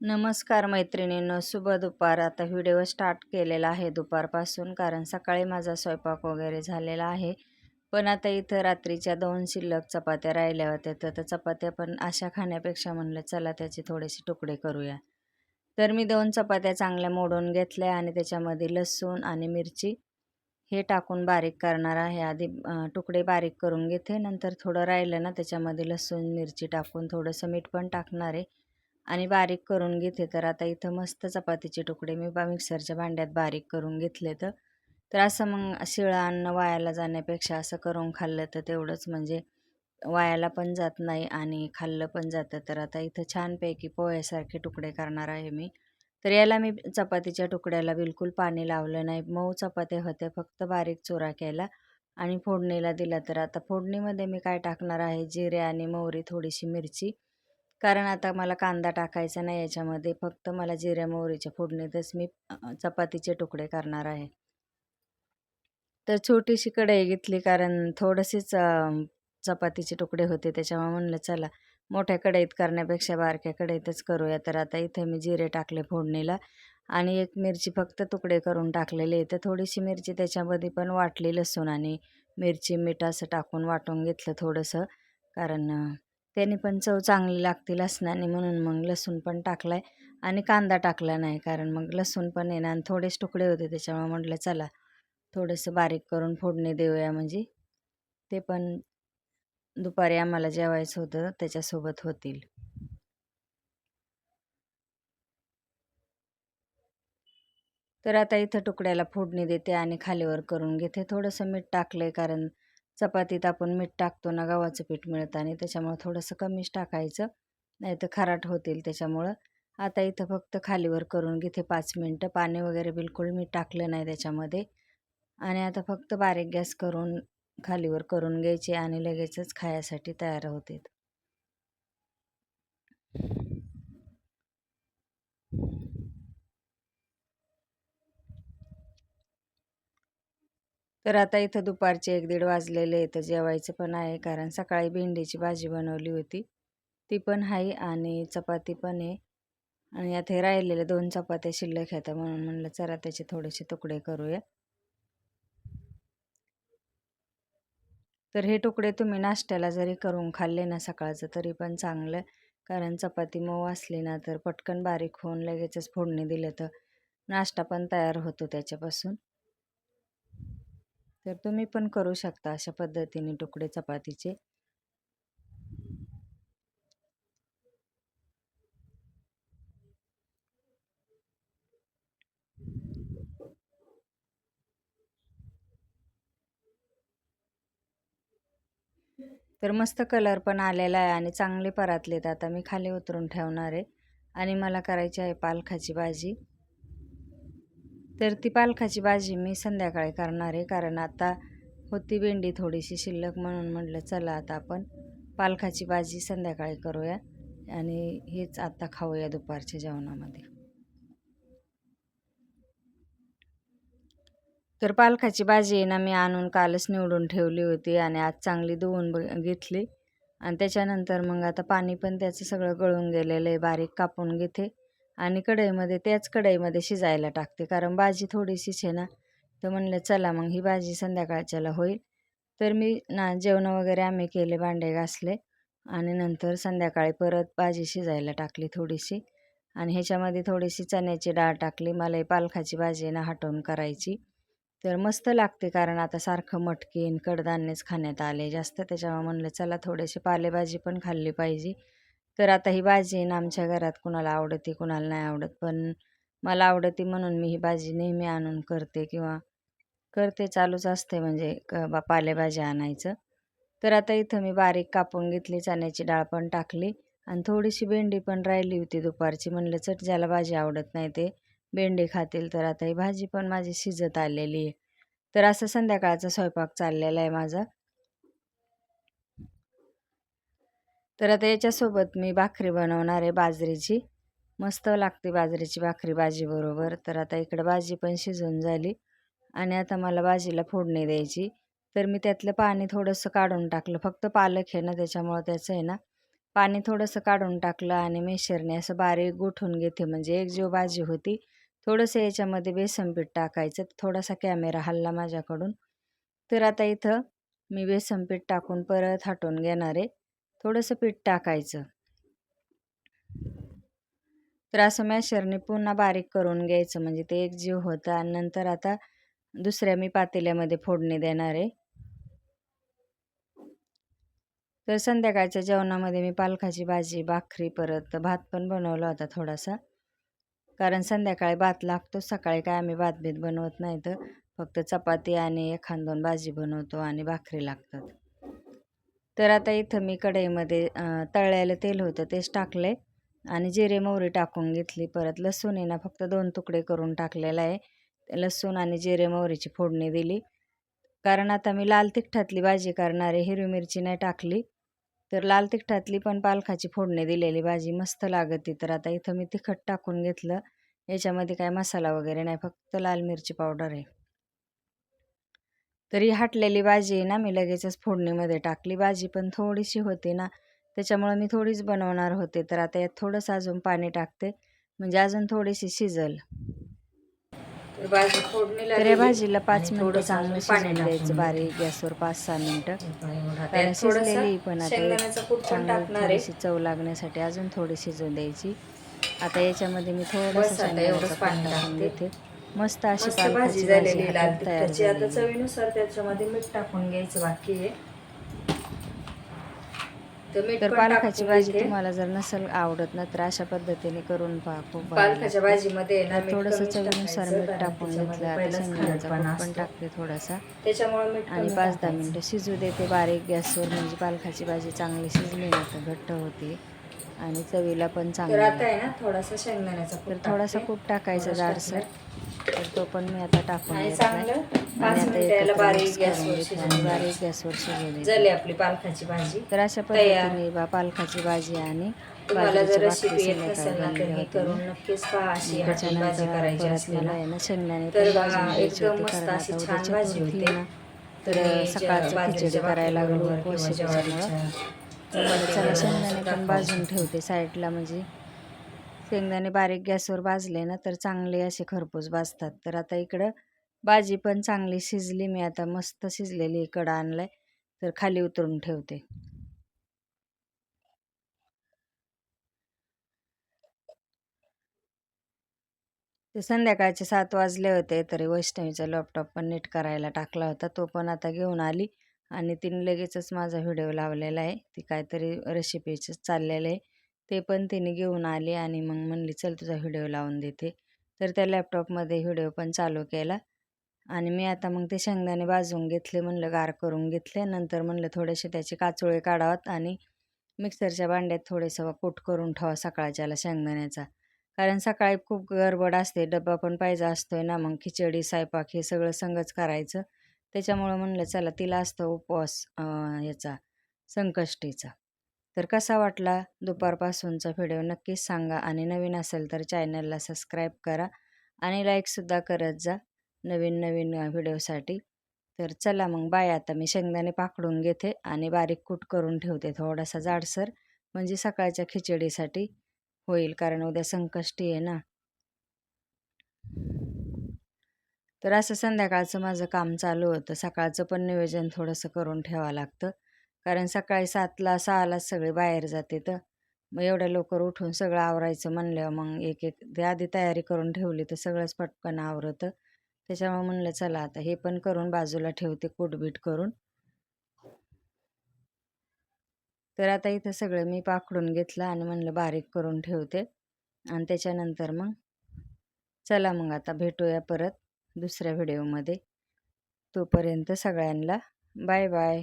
नमस्कार मैत्रिणींनो शुभ दुपार. आता व्हिडिओ स्टार्ट केलेला आहे दुपारपासून कारण सकाळी माझा स्वयंपाक वगैरे झालेला आहे. पण आता इथं रात्रीच्या दोन शिल्लक चपात्या राहिल्या होत्या तर त्या चपात्या पण अशा खाण्यापेक्षा म्हणलं चला त्याचे थोडेसे तुकडे करूया. तर मी दोन चपात्या चांगल्या मोडून घेतल्या आणि त्याच्यामध्ये लसूण आणि मिरची हे टाकून बारीक करणार आहे. आधी तुकडे बारीक करून घेते. नंतर थोडं राहिलं ना त्याच्यामध्ये लसूण मिरची टाकून थोडंसं मीठ पण टाकणार आहे. आणि बारीक करून घेते तर आता इथं मस्त चपातीचे तुकडे मी बा मिक्सरच्या भांड्यात बारीक करून घेतले तर. तर असं मग शिळं अन्न वायाला जाण्यापेक्षा असं करून खाल्लं तर तेवढंच म्हणजे वायाला पण जात नाही आणि खाल्लं पण जातं. तर आता इथं छानपैकी पोह्यासारखे तुकडे करणार आहे मी. तर याला मी चपातीच्या तुकड्याला बिलकुल पाणी लावलं नाही. मऊ चपात्या होत्या फक्त बारीक चोरा केला आणि फोडणीला दिला. तर आता फोडणीमध्ये मी काय टाकणार आहे? जिरे आणि मोहरी थोडीशी मिरची. कारण आता मला कांदा टाकायचा नाही याच्यामध्ये. फक्त मला जिऱ्या मोहरीच्या फोडणीतच मी चपातीचे तुकडे करणार आहे. तर छोटीशी कढई घेतली कारण थोडंसेच चपातीचे तुकडे होते. त्याच्यामुळे म्हणलं चला मोठ्या कढईत करण्यापेक्षा बारक्या कढईतच करूया. तर आता इथे मी जिरे टाकले फोडणीला आणि एक मिरची फक्त तुकडे करून टाकलेले तर थोडीशी मिरची त्याच्यामध्ये पण वाटली लसूण आणि मिरची मीठ असं टाकून वाटून घेतलं थोडंसं. कारण त्याने पण चव चांगली लागते लसणाने म्हणून मग लसूण पण टाकला आहे आणि कांदा टाकला नाही कारण मग लसूण पण येणार आणि थोडेच तुकडे होते त्याच्यामुळे म्हटलं चला थोडंसं बारीक करून फोडणी देऊया म्हणजे. ते पण दुपारी आम्हाला जेवायचं होतं त्याच्यासोबत होतील. तर आता इथं तुकड्याला फोडणी देते आणि खालीवर करून घेते. थोडंसं मीठ टाकलं आहे कारण चपातीत आपण मीठ टाकतो ना गव्हाचं पीठ मिळतं आणि त्याच्यामुळं थोडंसं कमीच टाकायचं. नाही तर खाराट होतील त्याच्यामुळं. आता इथं फक्त खालीवर करून घेते पाच मिनटं. पाणी वगैरे बिलकुल मी टाकलं नाही त्याच्यामध्ये. आणि आता फक्त बारीक गॅस करून खालीवर करून घ्यायचे आणि लगेचच खायासाठी तयार होते. तर आता इथं दुपारचे एक दीड वाजलेले इथं जेवायचं पण आहे कारण सकाळी भेंडीची भाजी बनवली होती. ती पण आहे आणि चपाती पण आहे. आणि आता हे राहिलेले दोन चपात्या शिल्लक आहेत म्हणून म्हणलं चला त्याचे थोडेसे तुकडे करूया. तर हे तुकडे तुम्ही नाश्त्याला जरी करून खाल्ले ना सकाळचं तरी पण चांगलं. कारण चपाती मऊ असली ना तर पटकन बारीक होऊन लगेचच फोडणी दिलं तर नाश्ता पण तयार होतो त्याच्यापासून. तर तुम्ही पण करू शकता अशा पद्धतीने तुकडे चपातीचे. तर मस्त कलर पण आलेला आहे आणि चांगले परातलेत. आता मी खाली उतरून ठेवणार आहे आणि मला करायची आहे पालखाची भाजी. तर ती पालखाची भाजी मी संध्याकाळी करणार आहे कारण आता होती भेंडी थोडीशी शिल्लक म्हणून म्हटलं चला आता आपण पालखाची भाजी संध्याकाळी करूया आणि हेच आता खाऊया दुपारच्या जेवणामध्ये. तर पालखाची भाजी आहे ना मी आणून कालच निवडून ठेवली होती आणि आज चांगली धुवून घेतली. आणि त्याच्यानंतर मग आता पाणी पण त्याचं सगळं गळून गेलेलं आहे बारीक कापून घेते. आणि कढईमध्ये त्याच कढईमध्ये शिजायला टाकते. कारण भाजी थोडीशीच आहे ना तर म्हणलं चला मग ही भाजी संध्याकाळच्याला होईल. तर मी ना जेवणं वगैरे आम्ही केले भांडे घासले आणि नंतर संध्याकाळी परत भाजी शिजायला टाकली थोडीशी. आणि ह्याच्यामध्ये थोडीशी चण्याची डाळ टाकली. मला पालखाची भाजी ना हटवून करायची. तर मस्त लागते कारण आता सारखं मटकीन कडधान्यच खाण्यात आले जास्त. त्याच्यामुळे म्हणलं चला थोडेसे पालेभाजी पण खाल्ली पाहिजे. तर आता ही भाजी ना आमच्या घरात कुणाला आवडते कुणाला नाही आवडत. पण मला आवडते म्हणून मी ही भाजी नेहमी आणून करते किंवा करते चालूच असते म्हणजे क बा पालेभाजी आणायचं. तर आता इथं मी बारीक कापून घेतली चण्याची डाळ पण टाकली आणि थोडीशी भेंडी पण राहिली होती दुपारची. म्हणलं चट ज्याला भाजी आवडत नाही ते भेंडी खातील. तर आता ही भाजी पण माझी शिजत आलेली आहे. तर असं संध्याकाळचा स्वयंपाक चाललेला आहे माझा. तर आता याच्यासोबत मी भाकरी बनवणार आहे बाजरीची. मस्त लागते बाजरीची भाकरी भाजीबरोबर. तर आता इकडं भाजी पण शिजून झाली आणि आता मला भाजीला फोडणी द्यायची. तर मी त्यातलं पाणी थोडंसं काढून टाकलं. फक्त पालक आहे ना त्याच्यामुळं त्याचं आहे ना. पाणी थोडंसं काढून टाकलं आणि मेशरने असं बारीक गोठून घेते. म्हणजे एक जीव भाजी होती थोडंसं याच्यामध्ये बेसन पीठ टाकायचं. थोडासा कॅमेरा हल्ला माझ्याकडून. तर आता इथं मी बेसन पीठ टाकून परत हटवून घेणार आहे. थोडंसं पीठ टाकायचं. तर असं मॅशरने पुन्हा बारीक करून घ्यायचं. म्हणजे ते एक जीव होतं. आणि नंतर आता दुसऱ्या मी पातेल्यामध्ये फोडणी देणार आहे. तर संध्याकाळच्या जेवणामध्ये मी पालकाची भाजी भाकरी परत भात पण बनवला होता थोडासा. कारण संध्याकाळी भात लागतो. सकाळी काय आम्ही भात बीत बनवत नाही तर फक्त चपाती आणि एखाद दोन भाजी बनवतो आणि भाकरी लागतात. तर आता इथं मी कढईमध्ये तळलेलं तेल होतं तेच टाकले आणि जिरे मोहरी टाकून घेतली. परत लसूण आहे ना फक्त दोन तुकडे करून टाकलेला आहे. लसूण आणि जिरे मोहरीची फोडणी दिली. कारण आता मी लाल तिखटातली भाजी करणार आहे हिरवी मिरची नाही टाकली. तर लाल तिखटातली पण पालखाची फोडणी दिलेली भाजी मस्त लागते. तर आता इथं मी तिखट टाकून घेतलं. याच्यामध्ये काय मसाला वगैरे नाही फक्त लाल मिरची पावडर आहे. तरी हाटलेली भाजी आहे ना मी लगेचच फोडणीमध्ये टाकली. भाजी पण थोडीशी होती ना त्याच्यामुळे मी थोडीच बनवणार होते. तर आता यात थोडंसं अजून पाणी टाकते. म्हणजे अजून थोडीशी शिजल. तर या भाजीला पाच मिनिटं चांगलं शिजून द्यायचं बारीक गॅसवर पाच सहा मिनिटं. शिजलेली पण आता थोडीशी चव लागण्यासाठी अजून थोडी शिजून द्यायची. आता याच्यामध्ये मी थोडंसं पाणी टाकून देते. मस्त अशी भाजी झालेली लाल तिखटाची आता चवीनुसार त्याच्यामध्ये मीठ टाकून घ्यायचं बाकी आहे. तर पालकाची भाजी तुम्हाला जर नसेल आवडत ना तर अशा पद्धतीने करून पहा खूप पालकाच्या भाजीमध्ये थोडंसं चवीनुसार मीठ टाकून घेतलं पण टाकते थोडासा. त्याच्यामुळे आणि पाच दहा मिनटं शिजू देते बारीक गॅसवर म्हणजे पालकाची भाजी चांगली शिजली ना तर घट्ट होते. आणि चवीला पण तर आता चांगली आहे ना थोडासा शेंगदाण्याचा तर थोडासा. कूट टाकायचा जाडसर. तर तो पण मी आता टाकून बारीक गॅसवर झाली आपली पालकाची भाजी तर अशा. पद्धतीने बा पालकाची भाजी आणि तुम्हाला जर रेसिपी येत ना तर हे करून. नक्कीच पहा अशी भाजी करायची ना आहे ना शेंगदाणे तर एकदम मस्त अशी छान भाजी होते. तर सकाळचं खिचडी करायला लागलो चला शेंगदाणे पण भाजून. ठेवते साईडला म्हणजे शेंगदाणे बारीक गॅसवर भाजले ना तर चांगले असे खरपूस भाजतात. तर आता इकडं भाजी पण चांगली शिजली मी आता मस्त शिजलेली इकडं आणलंय तर खाली उतरून ठेवते. ते संध्याकाळचे सात वाजले होते तरी वैष्णवीचा लॅपटॉप पण नीट करायला टाकला होता. तो पण आता घेऊन आली आणि तिने लगेचच माझा व्हिडिओ लावलेला आहे. ती काहीतरी रेसिपीचं चाललेलं आहे. ते पण तिने घेऊन आली आणि मग म्हणली चल तुझा व्हिडिओ लावून देते. तर त्या लॅपटॉपमध्ये व्हिडिओ पण चालू केला आणि मी आता मग ते शेंगदाणे भाजून घेतले म्हणलं गार करून घेतले. नंतर म्हणलं थोडेसे त्याचे काचोळे काढावात आणि मिक्सरच्या भांड्यात थोडेसं कूट करून ठेवा सकाळच्याला शेंगदाण्याचा. कारण सकाळी खूप गडबड असते डब्बा पण पाहिजे असतोय ना मग खिचडी स्वयंपाक हे सगळं संगच करायचं. त्याच्यामुळं म्हणलं चला तिला असतं उपवास याचा संकष्टीचा. तर कसा वाटला दुपारपासूनचा व्हिडिओ? नक्कीच सांगा आणि नवीन असेल तर चॅनलला सबस्क्राईब करा आणि लाईकसुद्धा करत जा नवीन नवीन व्हिडिओसाठी. तर चला मग बाय. आता मी शेंगदाणे पाकडून घेते आणि बारीक कूट करून ठेवते थोडासा जाडसर म्हणजे सकाळच्या खिचडीसाठी होईल कारण उद्या संकष्टी आहे ना. तर असं संध्याकाळचं माझं काम चालू होतं. सकाळचं पण नियोजन थोडंसं करून ठेवावं लागतं. कारण सकाळी सातला सहालाच सगळे बाहेर जाते तर मग एवढ्या लवकर उठून सगळं आवरायचं म्हणलं मग एक एक ते आधी तयारी करून ठेवली तर सगळंच पटकन आवरतं. त्याच्यामुळे म्हणलं चला आता हे पण करून बाजूला ठेवते कूटबीट करून. तर आता इथं सगळं मी पाकडून घेतलं आणि म्हणलं बारीक करून ठेवते. आणि त्याच्यानंतर मग चला मग आता भेटूया परत दुसऱ्या व्हिडिओमध्ये. तोपर्यंत सगळ्यांना बाय बाय